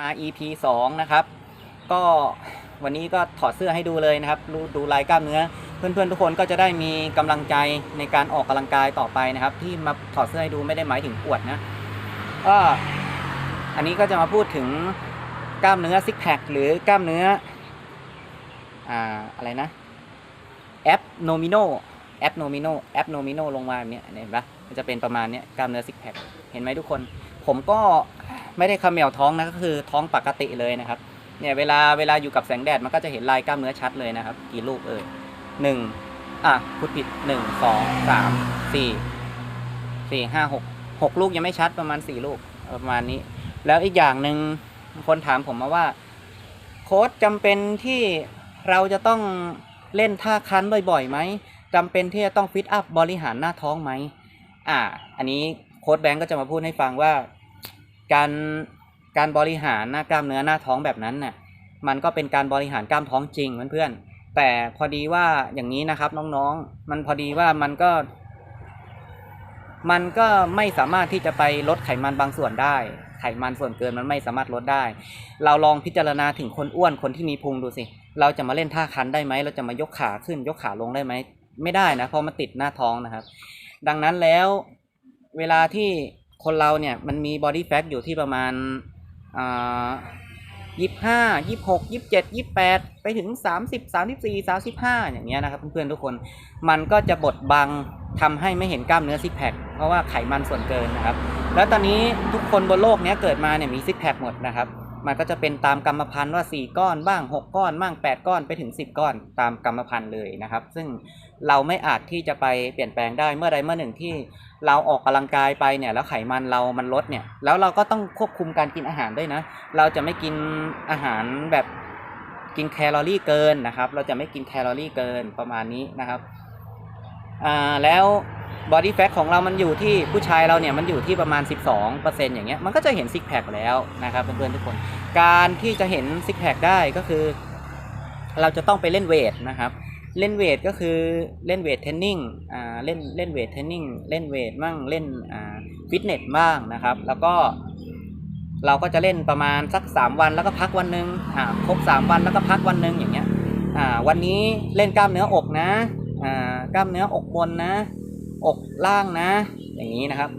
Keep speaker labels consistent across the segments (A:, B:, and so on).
A: มา EP 2 นะครับ ก็วันนี้ก็ถอดเสื้อให้ดูเลยนะครับดูดูลายกล้ามเนื้อ เพื่อนๆทุกคนก็จะได้มีกำลังใจในการออกกำลังกายต่อไปนะครับ ที่มาถอดเสื้อให้ดูไม่ได้หมายถึงอวดนะก็อันนี้ก็จะมาพูดถึงกล้ามเนื้อซิกแพคหรือกล้ามเนื้ออ่าอะไรนะแอปโนมิโนแอปโนมิโนแอปโนมิโนลงมาแบบเนี้ยเห็นปะมันจะเป็นประมาณเนี้ยกล้ามเนื้อซิกแพคเห็นไหมทุกคน ผมก็ ไม่ได้เขมวท้องนะก็คือท้องปกติเลยนะครับเนี่ยเวลาเวลาอยู่กับแสงแดดมันก็จะเห็นลายกล้ามเนื้อชัดเลยนะครับ กี่ลูกเอ่ยหนึ่งอะพูดผิดหนึ่งสองสามสี่สี่ห้าหกหกลูกยังไม่ชัดประมาณสี่ลูกประมาณนี้ แล้วอีกอย่างหนึ่งคนถามผมมาว่า โค้ชจำเป็นที่เราจะต้องเล่นท่าคันบ่อยๆไหมจำเป็นที่จะต้องฟิตอัพบริหารหน้าท้องไหมอ่า อันนี้โค้ชแบงก์ก็จะมาพูดให้ฟังว่า การการบริหารหน้ากล้ามเนื้อหน้าท้องแบบนั้นน่ะมันก็เป็นการบริหารกล้ามท้องจริงเพื่อนๆแต่พอดีว่าอย่างนี้นะครับน้องๆ มันพอดีว่ามันก็ มันก็ไม่สามารถที่จะไปลดไขมันบางส่วนได้ ไขมันส่วนเกินมันไม่สามารถลดได้ เราลองพิจารณาถึงคนอ้วนคนที่มีพุงดูสิเราจะมาเล่นท่าคันได้ไหมเราจะมายกขาขึ้นยกขาลงได้ไหมไม่ได้นะเพราะมันติดหน้าท้องนะครับ ดังนั้นแล้วเวลาที่ คนเราเนี่ยมันมีบอดี้แฟทอยู่ที่ประมาณยี่ห้ายี่หกยี่เจ็ดยี่แปดไปถึงสามสิบสามสิบสี่สามสิบห้าอย่างเงี้ยนะครับเพื่อนๆทุกคนมันก็จะบดบังทำให้ไม่เห็นกล้ามเนื้อซิกแพคเพราะว่าไขมันส่วนเกินนะครับ แล้วตอนนี้ทุกคนบนโลกเนี้ยเกิดมาเนี่ยมีซิกแพคหมดนะครับ มันก็จะเป็นตามกรรมพันธุ์ว่า 4 ก้อนบ้าง 6 ก้อนบ้าง 8 ก้อนไปถึง 10 ก้อน ตามกรรมพันธุ์เลยนะครับ ซึ่งเราไม่อาจที่จะไปเปลี่ยนแปลงได้เมื่อใดเมื่อหนึ่งที่เราออกกำลังกายไปเนี่ยแล้วไขมันเรามันลดเนี่ยแล้วเราก็ต้องควบคุมการกินอาหารด้วยนะ เราจะไม่กินอาหารแบบกินแคลอรี่เกินนะครับ เราจะไม่กินแคลอรี่เกินประมาณนี้นะครับอ่าแล้ว บอดี้แฟทของเรามันอยู่ที่ผู้ชายเราเนี่ยมันอยู่ที่ประมาณ 12%อย่างเงี้ยมันก็จะเห็นซิกแพคแล้วนะครับเพื่อนๆทุกคน การที่จะเห็นซิกแพคได้ก็คือ เราจะต้องไปเล่นเวทนะครับเล่นเวทก็คือเล่นเวทเทรนนิ่งอ่าเล่นเล่นเวทเทรนนิ่งเล่นเวทบ้างเล่นอ่าฟิตเนสบ้างนะครับ แล้วก็ เราก็จะเล่นประมาณสัก 3 วันแล้วก็พักวันหนึ่งอ่าครบ3 วันแล้วก็พักวันหนึ่งอย่างเงี้ยอ่าวันนี้เล่นกล้ามเนื้ออกนะอ่ากล้ามเนื้ออกบนนะ อกล่างนะ อย่างนี้นะครับ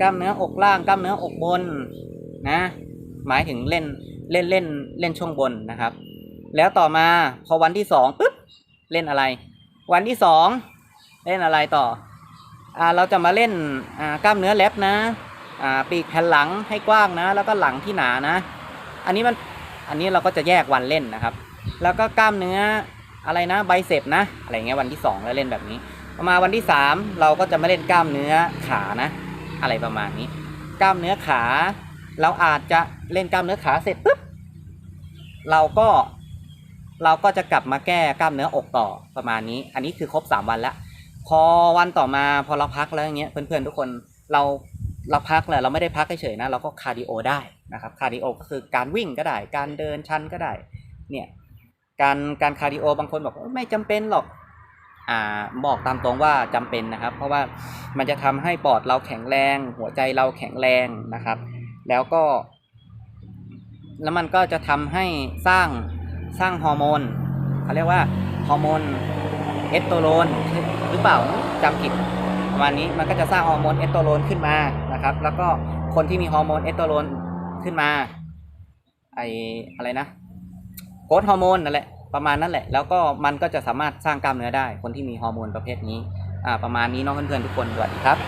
A: กล้ามเนื้ออกล่างกล้ามเนื้ออกบนนะ หมายถึงเล่นเล่นเล่นเล่นช่วงบนนะครับ แล้วต่อมาพอวันที่สองปุ๊บเล่นอะไร วันที่สองเล่นอะไรต่ออ่าเราจะมาเล่นอ่ากล้ามเนื้อแลบนะอ่าปีกแผ่นหลังให้กว้างนะ แล้วก็หลังที่หนานะ อันนี้มันอันนี้เราก็จะแยกวันเล่นนะครับ แล้วก็กล้ามเนื้ออะไรนะไบเซปนะ อะไรเงี้ยวันที่สองแล้วเล่นแบบนี้ มาวันที่สามเราก็จะมาเล่นกล้ามเนื้อขานะ อะไรประมาณนี้ กล้ามเนื้อขา เราอาจจะเล่นกล้ามเนื้อขาเสร็จปุ๊บเราก็เราก็จะกลับมาแก้กล้ามเนื้ออกต่อประมาณนี้ อันนี้คือครบสามวันแล้ว พอวันต่อมาพอเราพักแล้วอย่างเงี้ยเพื่อนๆทุกคนเราเราพักแหละเราไม่ได้พักเฉยๆนะเราก็คาร์ดิโอได้นะครับคาร์ดิโอก็คือการวิ่งก็ได้ การเดินชันก็ได้เนี่ยการการคาร์ดิโอบางคนบอกไม่จำเป็นหรอก อบอกตามตรงว่าจำเป็นนะครับ เพราะว่ามันจะทำให้ปอดเราแข็งแรง หัวใจเราแข็งแรงนะครับ แล้วก็ แล้วมันก็จะทำให้สร้างสร้างฮอร์โมนเขาเรียกว่าฮอร์โมนเอสโตรนหรือเปล่าจำผิดประมาณนี้มันก็จะสร้างฮอร์โมนเอสโตรนขึ้นมานะครับ แล้วก็คนที่มีฮอร์โมนเอสโตรนขึ้นมาไออะไรนะโกรทฮอร์โมนนั่นแหละ ประมาณนั้นแหละ แล้วก็มันก็จะสามารถสร้างกล้ามเนื้อได้ คนที่มีฮอร์โมนประเภทนี้ประมาณนี้น้องเพื่อนๆทุกคนสวัสดีครับ